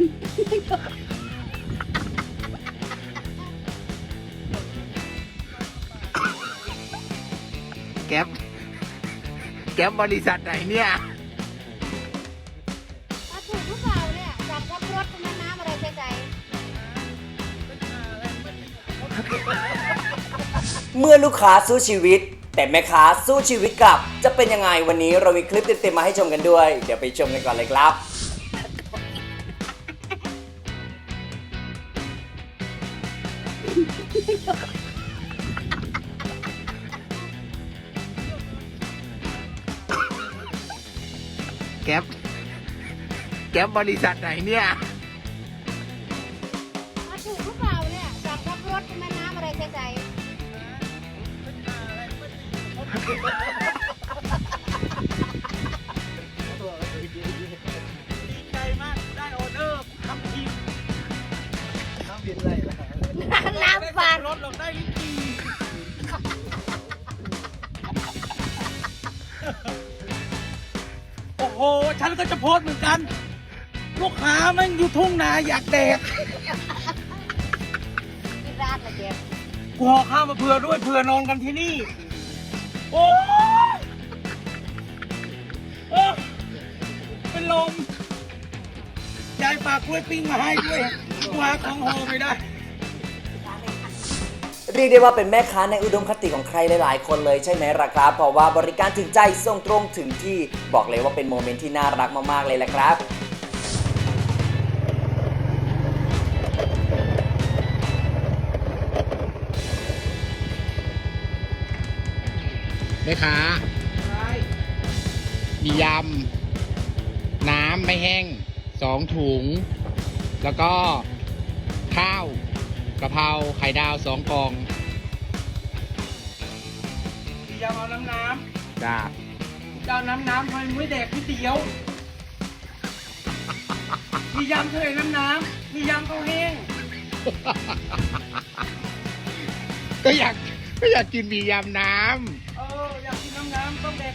แก๊ปแก๊ปบริษัทไหนเนี่ย มาถูกหรือเปล่าเนี่ยจับกับรถน้ำน้ำอะไรใจเมื่อลูกค้าสู้ชีวิต แต่แม่ค้าสู้ชีวิตกลับ จะเป็นยังไงวันนี้เรามีคลิปเต็มๆมาให้ชมกันด้วย เดี๋ยวไปชมกันก่อนเลยครับ แก๊ปแก๊ปบริษัทไหนเนี่ย มาถูกหรือเปล่าเนี่ยจับกับรถน้ำน้ำอะไรใจดีใจมากได้ออเดอร์ทำทีมน้ำฟันร ถเราได้ลิ้นจี่โอ้โห ฉันก็จะโพสต์เหมือนกัน ลูกค้าแม่งอยู่ทุ่งนาอยากแดกกินราดละเจ็บกูห่อข้าวมาเผื่อด้วยเผื่อนอนกันที่นี่ โอ้ยเออเป็นลมยายฝากกล้วยปิ้งมาให้ด้วยกูหาของห่อไม่ได้ เรียกได้ว่าเป็นแม่ค้าในอุดมคติของใครหลาย ๆ คนเลยใช่ไหมล่ะครับ เพราะว่าบริการถึงใจส่งตรงถึงที่บอกเลยว่าเป็นโมเมนต์ที่น่ารักมาก ๆ เลยแหละครับ แม่ค้ามียำ น้ำไม่แห้งสองถุง แล้วก็ข้าว กะเพราไข่ดาวสองกล่องพี่ยำเอาน้ำน้จ้าำจะเอาน้ำน้ำทำไมไม่แดกก๋วยเตี๋ยว มียำเท่าไหร่น้ำน้ำมียำข้าวแห้งก็อยากก็อยากกินมียำน้เอออยากกินน้ำน้ำต้องแดก